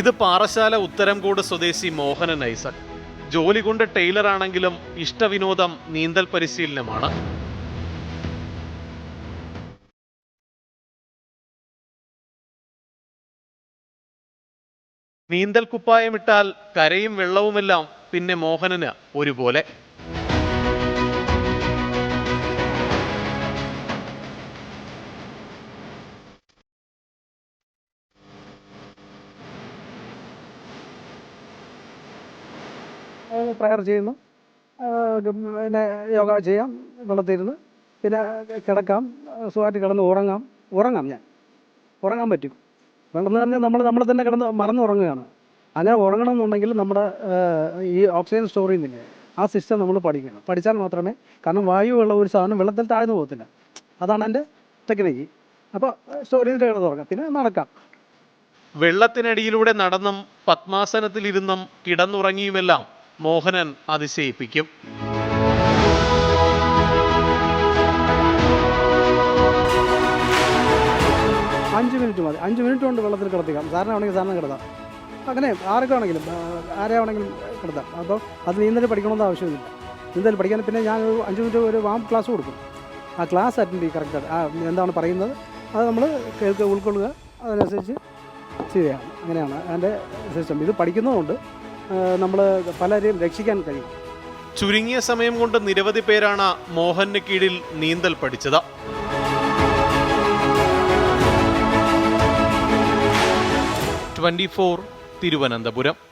ഇത് പാറശാല ഉത്തരംകോട് സ്വദേശി മോഹനൻ ഐസക്. ജോലി കൊണ്ട് ടൈലർ ആണെങ്കിലും ഇഷ്ടവിനോദം നീന്തൽ പരിശീലനമാണ്. നീന്തൽ കുപ്പായമിട്ടാൽ കരയും വെള്ളവുമെല്ലാം പിന്നെ മോഹനന് ഒരുപോലെ. പ്രയർ ചെയ്യുന്നു. പിന്നെ യോഗ ചെയ്യാം വെള്ളത്തിരുന്ന് പിന്നെ കിടക്കാം സുഖമായിട്ട് കിടന്ന് ഉറങ്ങാം. ഉറങ്ങാം ഞാൻ. ഉറങ്ങാൻ പറ്റും. വെള്ളം പറഞ്ഞാൽ നമ്മൾ നമ്മൾ തന്നെ കിടന്ന് മറന്നുറങ്ങുകയാണ്. അങ്ങനെ ഉറങ്ങണം എന്നുണ്ടെങ്കിൽ നമ്മുടെ ഈ ഓക്സിജൻ സ്റ്റോർ ചെയ്യുന്നില്ലേ ആ സിസ്റ്റം നമ്മൾ പഠിക്കണം. പഠിച്ചാൽ മാത്രമേ കാരണം വായു ഉള്ള ഒരു സാധനം വെള്ളത്തിൽ താഴ്ന്നു പോകത്തില്ല. അതാണ് എന്റെ ടെക്നിക്ക് അപ്പോൾ ചെയ്തിട്ട് കിടന്ന് ഉറങ്ങാം. പിന്നെ നടക്കാം. വെള്ളത്തിനടിയിലൂടെ നടന്നും പത്മാസനത്തിലിരുന്നും കിടന്നുറങ്ങിയുമെല്ലാം മോഹനൻ അതിശയിപ്പിക്കും. അഞ്ച് മിനിറ്റ് മതി. അഞ്ച് മിനിറ്റ് കൊണ്ട് വെള്ളത്തിൽ കിടത്തിക്കാം. സാറിനാണെങ്കിൽ സാറിന് കിടത്താം അങ്ങനെ ആർക്കാണെങ്കിലും ആരെയാണെങ്കിലും കിടത്താം. അപ്പോൾ അത് നീന്തൽ പഠിക്കണമെന്ന് ആവശ്യമില്ല. നീന്തൽ പഠിക്കാൻ പിന്നെ ഞാൻ ഒരു അഞ്ച് മിനിറ്റ് ഒരു വാം ക്ലാസ് കൊടുക്കും. ആ ക്ലാസ് അറ്റൻഡ് ചെയ്യും കറക്റ്റായിട്ട് ആ എന്താണ് പറയുന്നത്? അത് നമ്മൾ കേൾക്കുക ഉൾക്കൊള്ളുക അതിനനുസരിച്ച് ചെയ്യുകയാണ് അങ്ങനെയാണ് അതിന്റെ സിസ്റ്റം ഇത് പഠിക്കുന്നതുകൊണ്ട് നമ്മൾ പലരെയും രക്ഷിക്കാൻ കഴിയും. ചുരുങ്ങിയ സമയം കൊണ്ട് നിരവധി പേരാണ് മോഹന് കീഴിൽ നീന്തൽ പഠിച്ചത്. Twenty four Thiruvananthapuram.